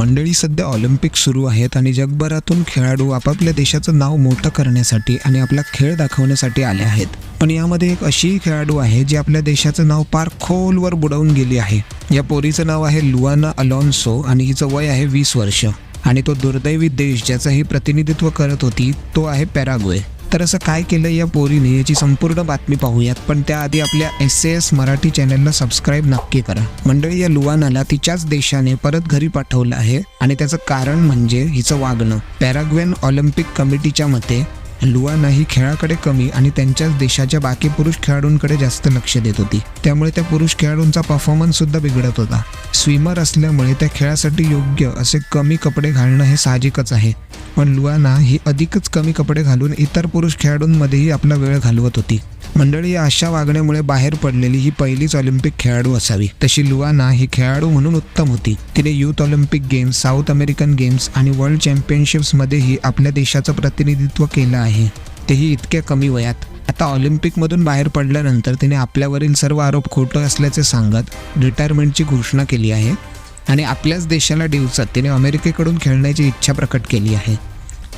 मंडळी सध्या ऑलिम्पिक सुरू आहेत आणि जगभरातून खेळाडू आपापल्या देशाचं नाव मोठं करण्यासाठी आणि आपला खेळ दाखवण्यासाठी आले आहेत. पण यामध्ये एक अशी खेळाडू आहे जी आपल्या देशाचं नाव पार खोलवर बुडवून गेली आहे. या पोरीचं नाव आहे लुआना अलॉन्सो आणि हिचं वय आहे वीस वर्ष. आणि तो दुर्दैवी देश ज्याचं ही प्रतिनिधित्व करत होती तो आहे पॅराग्वे. तर असं काय केलं या पोरीने याची संपूर्ण बातमी पाहूयात. पण त्याआधी आपल्या एस एस मराठी चॅनलला सबस्क्राईब नक्की करा. मंडळी या लुवानाला तिच्याच देशाने परत घरी पाठवलं आहे आणि त्याचं कारण म्हणजे हिचं वागणं. पॅराग्वेन ऑलिम्पिक कमिटीच्या मते लुआना ही खेळाकडे कमी आणि त्यांच्याच देशाच्या बाकी पुरुष खेळाडूंकडे जास्त लक्ष देत होती. त्यामुळे त्या पुरुष खेळाडूंचा परफॉर्मन्स सुद्धा बिघडत होता. स्विमर असल्यामुळे त्या खेळासाठी योग्य असे कमी कपडे घालणं हे साहजिकच आहे. पण लुआना ही अधिकच कमी कपडे घालून इतर पुरुष खेळाडूंमध्येही आपला वेळ घालवत होती. मंडळी या अशा वागण्यामुळे बाहेर पडलेली ही पहिलीच ऑलिम्पिक खेळाडू असावी. तशी लुआना ही खेळाडू म्हणून उत्तम होती. तिने Youth Olympic Games South American Games आणि वर्ल्ड चॅम्पियनशिप्समध्येही आपल्या देशाचं प्रतिनिधित्व केलं आहे. तेही इतक्या कमी वयात. आता ऑलिम्पिकमधून बाहेर पडल्यानंतर तिने आपल्यावरील सर्व आरोप खोटं असल्याचे सांगत रिटायरमेंटची घोषणा केली आहे. आणि आपल्याच देशाला दिवसात तिने अमेरिकेकडून खेळण्याची इच्छा प्रकट केली आहे.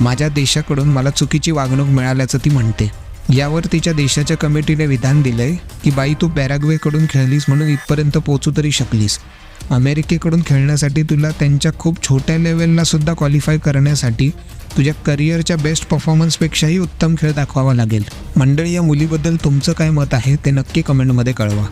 माझ्या देशाकडून मला चुकीची वागणूक मिळाल्याचं ती म्हणते. यावर तिच्या देशाच्या कमिटीने विधान दिलंय की बाई तू पॅराग्वेकडून खेळलीस म्हणून इथपर्यंत पोचू तरी शकलीस. अमेरिकेकडून खेळण्यासाठी तुला त्यांच्या खूप छोट्या लेवलला सुद्धा क्वालिफाय करण्यासाठी तुझ्या करिअरच्या बेस्ट परफॉर्मन्सपेक्षाही उत्तम खेळ दाखवावा लागेल. मंडळी या मुलीबद्दल तुमचं काय मत आहे ते नक्की कमेंटमध्ये कळवा.